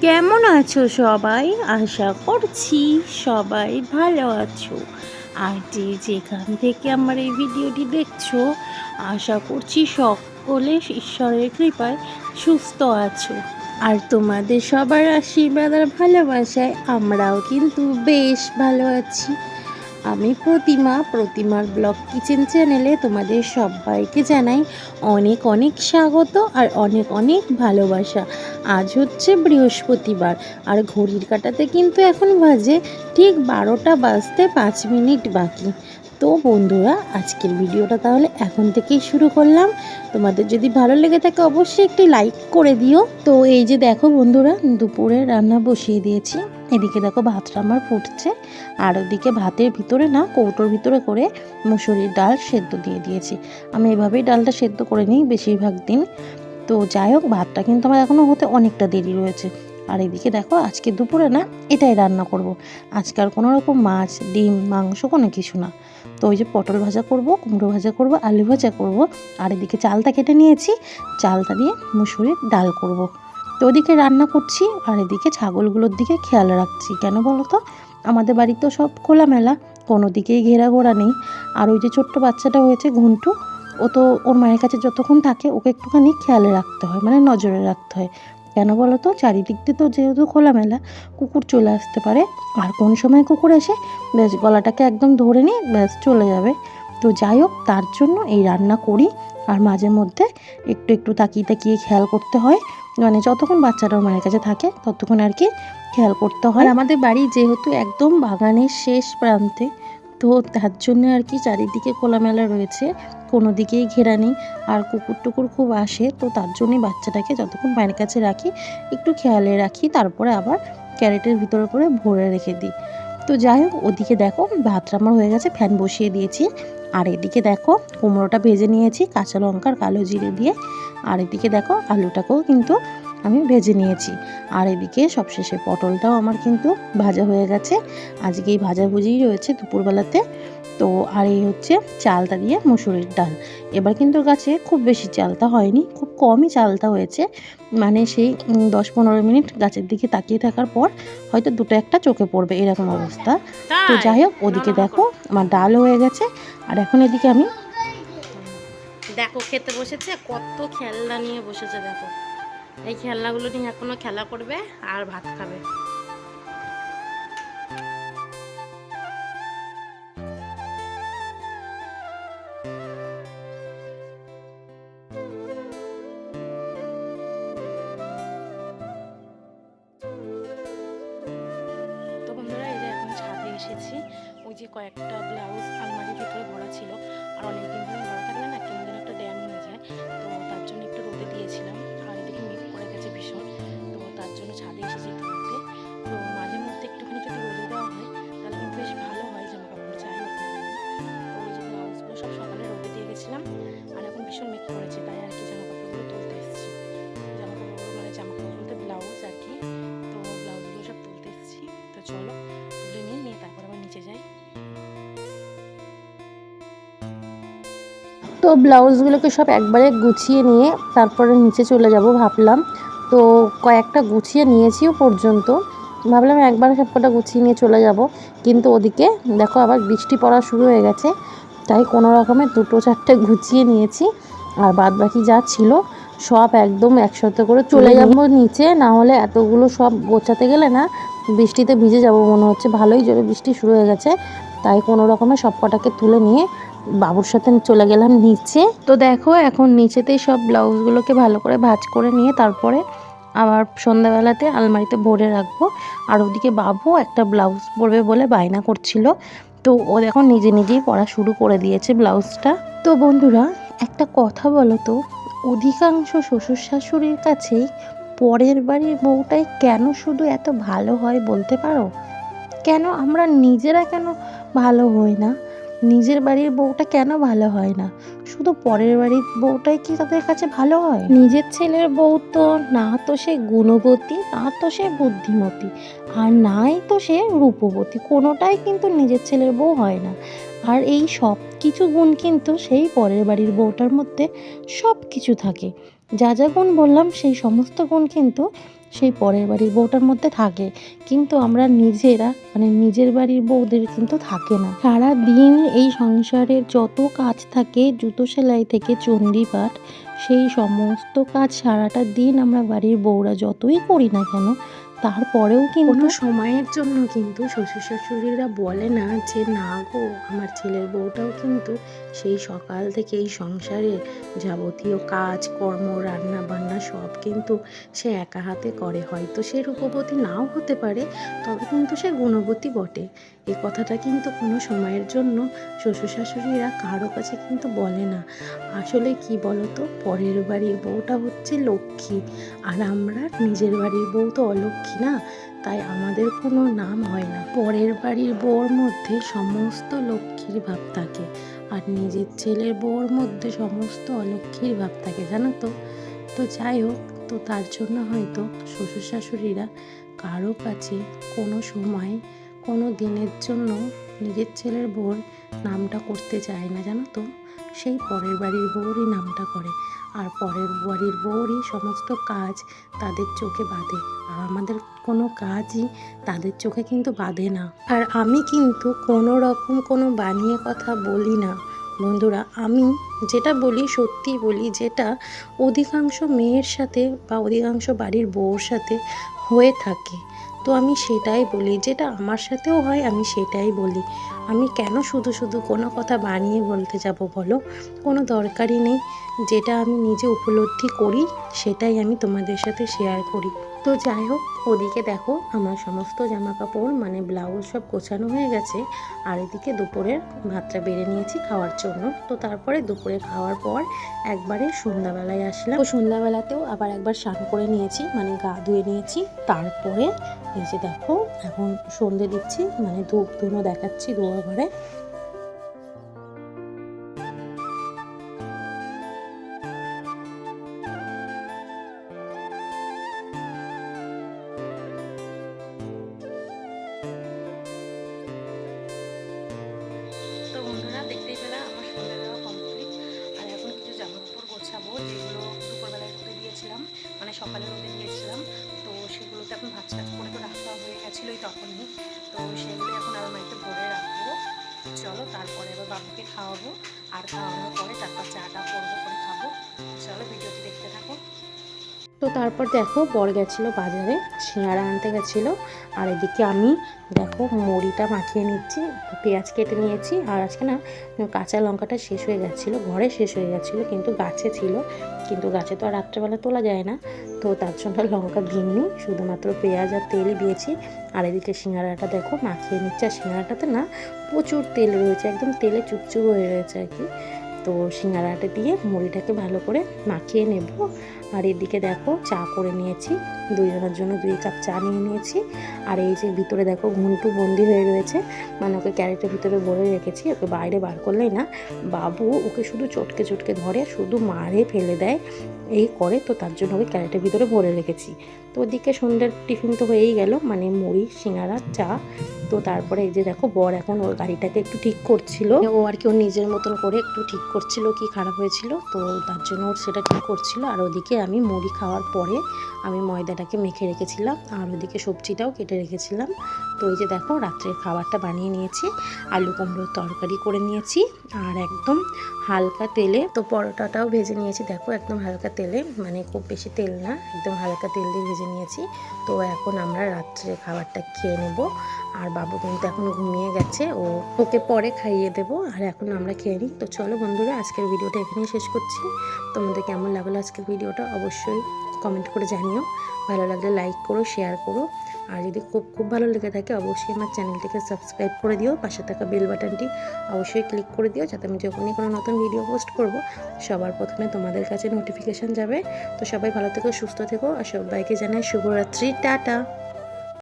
কেমন আছো সবাই? আশা করছি সবাই ভালো আছো। আর যে যেখান থেকে আমার এই ভিডিওটি দেখছ, আশা করছি সকলে ঈশ্বরের কৃপায় সুস্থ আছো। আর তোমাদের সবার আশীর্বাদ আর ভালোবাসায় আমরাও কিন্তু বেশ ভালো আছি। আমি প্রতিমা, প্রতিমার ব্লগ কিচেন চ্যানেলে তোমাদের সবাইকে জানাই অনেক অনেক স্বাগত আর অনেক অনেক ভালোবাসা। আজ হচ্ছে বৃহস্পতিবার আর ঘড়ির কাটাতে কিন্তু এখন বাজে ঠিক বারোটা বাজতে পাঁচ মিনিট বাকি। তো বন্ধুরা, আজকের ভিডিওটা তাহলে এখন থেকেই শুরু করলাম। তোমাদের যদি ভালো লেগে থাকে অবশ্যই একটি লাইক করে দিও। তো এই যে দেখো বন্ধুরা, দুপুরে রান্না বসিয়ে দিয়েছি। এদিকে দেখো ভাতটা আমার ফুটছে। আর ওদিকে ভাতের ভিতরে না কৌটোর ভিতরে করে মুসুরির ডাল সেদ্ধ দিয়ে দিয়েছি। আমি এভাবেই ডালটা সেদ্ধ করে নিই বেশিরভাগ দিন। তো যাই হোক, ভাতটা কিন্তু আমার এখনও হতে অনেকটা দেরি রয়েছে। আর এদিকে দেখো আজকে দুপুরে না এটাই রান্না করব। আজকে আর কোনো রকম মাছ, ডিম, মাংস কোনো কিছু না। তো ওই যে পটল ভাজা করব, কুমড়ো ভাজা করব, আলু ভাজা করব। আর এদিকে চালটা কেটে নিয়েছি। চালটা দিয়ে মুসুরির ডাল করব। তো ওদিকে রান্না করছি, আর এদিকে ছাগলগুলোর দিকে খেয়াল রাখছি। কেন বলো তো আমাদের বাড়িতে সব খোলামেলা, কোনো দিকেই ঘেরা ঘোরা নেই। আর ওই যে ছোট্ট বাচ্চাটা হয়েছে ঘুন্টু, ও তো ওর মায়ের কাছে যতক্ষণ থাকে ওকে একটুখানি খেয়ালে রাখতে হয় মানে নজরে রাখতে হয়। কেন বলো তো চারিদিক দিয়ে তো যেহেতু খোলামেলা, কুকুর চলে আসতে পারে। আর কোন সময় কুকুর এসে ব্যাস, গলাটাকে একদম ধরে নিয়ে ব্যাস চলে যাবে। তো যাই হোক, তার জন্য এই রান্না করি। আর মাঝে মধ্যে একটু একটু তাকিয়ে তাকিয়ে খেয়াল করতে হয়। মানে যতক্ষণ বাচ্চাটা মায়ের কাছে থাকে, ততক্ষণ আর কি খেয়াল করতে হয়। আমাদের বাড়ি যেহেতু একদম বাগানের শেষ প্রান্তে, তো তার জন্য আর কি চারিদিকে খোলামেলা রয়েছে, কোনো দিকেই ঘেরা নেই। আর কুকুর টুকুর খুব আসে, তো তার জন্যই বাচ্চাটাকে যতক্ষণ মায়ের কাছে রাখি, একটু খেয়ালে রাখি, তারপরে আবার ক্যারেটের ভিতরে করে ভরে রেখে দিই। তো যাই হোক, ওদিকে দেখো ভাতটা আমার হয়ে গেছে, ফ্যান বসিয়ে দিয়েছি। আর এদিকে দেখো কুমড়োটা ভেজে নিয়েছি, কাঁচা লঙ্কার কালো জিরে দিয়ে। আর এদিকে দেখো আলুটাকেও কিন্তু আমি ভেজে নিয়েছি। আর এদিকে সবশেষে পটলটাও আমার কিন্তু ভাজা হয়ে গেছে। আজকে এই ভাজাভুজিই রয়েছে দুপুরবেলাতে। তো আর এই হচ্ছে চালটা দিয়ে মুসুরির ডাল। এবার কিন্তু গাছে খুব বেশি চালতা হয়নি খুব কমই চালতা হয়েছে। মানে সেই দশ পনেরো মিনিট গাছের দিকে তাকিয়ে থাকার পর হয়তো দুটো একটা চোখে পড়বে এরকম অবস্থা। তো যাই হোক ওদিকে দেখো আমার ডাল হয়ে গেছে। আর এখন এদিকে আমি দেখো খেতে বসেছে কত খেলনা নিয়ে বসেছে দেখো। এই খেলনাগুলো নিয়ে এখনও খেলা করবে আর ভাত খাবে। এসেছি ওই যে কয়েকটা ব্লাউজ আলমারির ভিতরে ভরা ছিল। আর অনেকদিন ধরে ভরা থাকলে না কেমন যেন একটা ড্যাম হয়ে যায়। তো তার জন্য একটু রোদে দিয়েছিলাম। আর এদিকে মেঘ করে গেছে ভীষণ। তো তার জন্য ছাদে এসেছি তো ব্লাউজগুলোকে সব একবারে গুছিয়ে নিয়ে তারপরে নিচে চলে যাব ভাবলাম। তো কয়েকটা গুছিয়ে নিয়েছিও পর্যন্ত। ভাবলাম একবার সবকটা গুছিয়ে নিয়ে চলে যাব। কিন্তু ওদিকে দেখো আবার বৃষ্টি পড়া শুরু হয়ে গেছে। তাই কোনো রকমের দুটো চারটে গুছিয়ে নিয়েছি। আর বাদ বাকি যা ছিল সব একদম একসাথে করে চলে যাব নিচে। না হলে এতগুলো সব গোছাতে গেলে না বৃষ্টিতে ভিজে যাব মনে হচ্ছে। ভালোই জোরে বৃষ্টি শুরু হয়ে গেছে। তাই কোনো রকমের সব কটাকে তুলে নিয়ে বাবুর সাথে চলে গেলাম নিচে। তো দেখো, এখন নিচেতেই সব ব্লাউজগুলোকে ভালো করে ভাজ করে নিয়ে তারপরে আবার সন্ধ্যাবেলাতে আলমারিতে ভরে রাখব। আর ওদিকে বাবু একটা ব্লাউজ পরবে বলে বায়না করছিল। তো ও এখন নিজে নিজেই পরা শুরু করে দিয়েছে ব্লাউজটা। তো বন্ধুরা, একটা কথা বলো তো, অধিকাংশ শ্বশুর শাশুড়ির কাছেই পরের বাড়ির বউটাই কেন শুধু এত ভালো হয় বলতে পারো? কেন আমরা নিজেরা কেন ভালো হই না? নিজের বাড়ির বউটা কেন ভালো হয় না? শুধু পরের বাড়ির বউটাই কি তাদের কাছে ভালো হয়? নিজের ছেলের বউ তো, না তো সে গুণবতী, না তো সে বুদ্ধিমতী, আর নাই তো সে রূপবতী, কোনোটাই কিন্তু নিজের ছেলের বউ হয় না। আর এই সব কিছু গুণ কিন্তু সেই পরের বাড়ির বউটার মধ্যে সব কিছু থাকে। যা যা গুণ বললাম, সেই সমস্ত গুণ কিন্তু সেই পরের বাড়ির বউটার মধ্যে থাকে। কিন্তু আমরা নিজেরা মানে নিজের বাড়ির বউদের কিন্তু থাকে না। সারা দিন এই সংসারের যত কাজ থাকে, জুতো সেলাই থেকে চণ্ডীপাঠ সেই সমস্ত কাজ সারাটা দিন আমরা বাড়ির বউরা যতই করি না কেন তারপরেও কিন্তু কোনো সময়ের জন্য কিন্তু শ্বশুর শাশুড়িরা বলে না যে, না গো, আমার ছেলের বউটাও কিন্তু সেই সকাল থেকে এই সংসারে যাবতীয় কাজ, কর্ম রান্না বান্না সব কিন্তু সে একা হাতে করে। হয়তো সে রূপবতী নাও হতে পারে, তবে কিন্তু সে গুণবতী বটে। এই কথাটা কিন্তু কোনো সময়ের জন্য শ্বশুর শাশুড়িরা কারও কাছে কিন্তু বলে না। আসলে কি বলতো? পরের বাড়ির বউটা হচ্ছে লক্ষ্মী, আর আমরা নিজের বাড়ির বউ তো অলক্ষ্মী। না, তাই আমাদের কোনো নাম হয় না। পরের বাড়ির বউর মধ্যে সমস্ত লক্ষ্মীর ভাব থাকে আর নিজের ছেলের বউর মধ্যে সমস্ত অলক্ষ্মীর ভাব থাকে, জানো তো? তো যাই হোক, তো তার জন্য হয়তো শ্বশুর শাশুড়িরা কারও কাছে কোনো সময়, কোনো দিনের জন্য নিজের ছেলের বউর নামটা করতে চায় না, জানো তো? সেই পরের বাড়ির বউরই নামটা করে। আর পরের বাড়ির বউরই সমস্ত কাজ তাদের চোখে বাঁধে। আর আমাদের কোনো কাজই তাদের চোখে কিন্তু বাঁধে না। আর আমি কিন্তু কোনো রকম কোনো বানিয়ে কথা বলি না। বন্ধুরা, আমি যেটা বলি সত্যি বলি যেটা অধিকাংশ মেয়ের সাথে বা অধিকাংশ বাড়ির বউর সাথে হয়ে থাকে। তো আমি সেটাই বলি, যেটা আমার সাথেও হয় আমি সেটাই বলি। আমি কেন শুধু শুধু কোনো কথা বানিয়ে বলতে যাব বলো? কোনো দরকারই নেই। যেটা আমি নিজে উপলব্ধি করি, সেটাই আমি তোমাদের সাথে শেয়ার করি। তো যাই হোক, ওদিকে দেখো আমার সমস্ত জামা কাপড় মানে ব্লাউজ সব গোছানো হয়ে গেছে। আর এদিকে দুপুরের ভাতটা বেড়ে নিয়েছি খাওয়ার জন্য। তো তারপরে দুপুরে খাওয়ার পর একবারে সন্ধ্যাবেলায় আসলাম। তো সন্ধ্যাবেলাতেও আবার একবার স্নান করে নিয়েছি মানে গা ধুয়ে নিয়েছি। তারপরে এই যে দেখো, এখন সন্ধে দিচ্ছি মানে ধূপ ধুনো দেখাচ্ছি দুয়ার ঘরে। সকালে রোদে দিয়েছিলাম তো সেগুলোতে এখন ভাজ করে তো রাখা হয়ে গেছিলোই তখনই। তো সেগুলো এখন আমার একটু ভরে রাখব। চলো তারপরে আবার বাবুকে খাওয়াবো, আর খাওয়ানোর পরে তারপর চাটা করব, করে খাব। চলো ভিডিওটি দেখতে থাকো তো তারপর দেখো বর গেছিল বাজারে, সিঙ্গারা আনতে গেছিল। আর এদিকে আমি দেখো মুড়িটা মাখিয়ে নিচ্ছি, পেঁয়াজ কেটে নিয়েছি। আর আজকে না, কাঁচা লঙ্কাটা শেষ হয়ে গেছিল, ঘরে শেষ হয়ে গেছিল, কিন্তু গাছে ছিল। কিন্তু গাছে তো আর রাত্রেবেলা তোলা যায় না। তো তার জন্য লঙ্কা দিইনি শুধুমাত্র পেঁয়াজ আর তেলই দিয়েছি। আর এদিকে সিঙ্গারাটা দেখো মাখিয়ে নিচ্ছে। আর সিঙ্গারাটাতে না প্রচুর তেল রয়েছে, একদম তেলে চুপচুপ হয়ে রয়েছে আর কি। তো সিঙ্গারাটা দিয়ে মুড়িটাকে ভালো করে মাখিয়ে নেব। আর এদিকে দেখো চা করে নিয়েছি। দুইজনের জন্য দুই কাপ চা নিয়ে নিয়েছি। আর এই যে ভিতরে দেখো ঘুন্টু বন্দি হয়ে রয়েছে। মানে ওকে ক্যারেটের ভিতরে ভরে রেখেছি, ওকে বাইরে বার করলেই না। বাবু ওকে শুধু চটকে চটকে ধরে, শুধু মারে ফেলে দেয়। এই করে তো তার জন্য ওকে ক্যারেটের ভিতরে ভরে রেখেছি। তো ওদিকে সন্ধ্যের টিফিন তো হয়েই গেল। মানে মুড়ি, সিঙ্গারা, চা তো তারপরে এই যে দেখো বর এখন ওর গাড়িটাকে একটু ঠিক করছিল। ও আর কি ওর নিজের মতন করে একটু ঠিক করছিল কি খারাপ হয়েছিল। তো তার জন্য ওর সেটা ঠিক করছিল। আর ওদিকে আমি মুড়ি খাওয়ার পরে আমি ময়দাটাকে মেখে রেখেছিলাম। আর ওদিকে সবজিটাও কেটে রেখেছিলাম। তো এই যে দেখো রাত্রের খাবারটা বানিয়ে নিয়েছি। আলু কুমড়োর তরকারি করে নিয়েছি। আর একদম হালকা তেলে তো পরোটাটাও ভেজে নিয়েছি। দেখো একদম হালকা তেলে মানে খুব বেশি তেল না, একদম হালকা তেল দিয়ে ভেজে নিয়েছি। তো এখন আমরা রাত্রে খাবারটা খেয়ে নেব। আর বাবু কিন্তু এখন ঘুমিয়ে গেছে, ও ওকে পরে খাইয়ে দেবো। আর এখন আমরা খেয়ে নিই। তো চলো বন্ধুরা, আজকের ভিডিওটা এখানেই শেষ করছি। তোমাদের কেমন লাগল আজকের ভিডিওটা অবশ্যই কমেন্ট করে জানিও। ভালো লাগলে লাইক করো শেয়ার করো। আর যদি খুব খুব ভালো লেগে থাকে, অবশ্যই আমার চ্যানেলটিকে সাবস্ক্রাইব করে দিও। পাশে থাকা বেল বাটনটি অবশ্যই ক্লিক করে দিও, যাতে আমি যখনই কোনো নতুন ভিডিও পোস্ট করব, সবার প্রথমে তোমাদের কাছে নোটিফিকেশান যাবে। তো সবাই ভালো থেকো, সুস্থ থেকো, আর সবাইকে জানাই শুভরাত্রি। টাটা!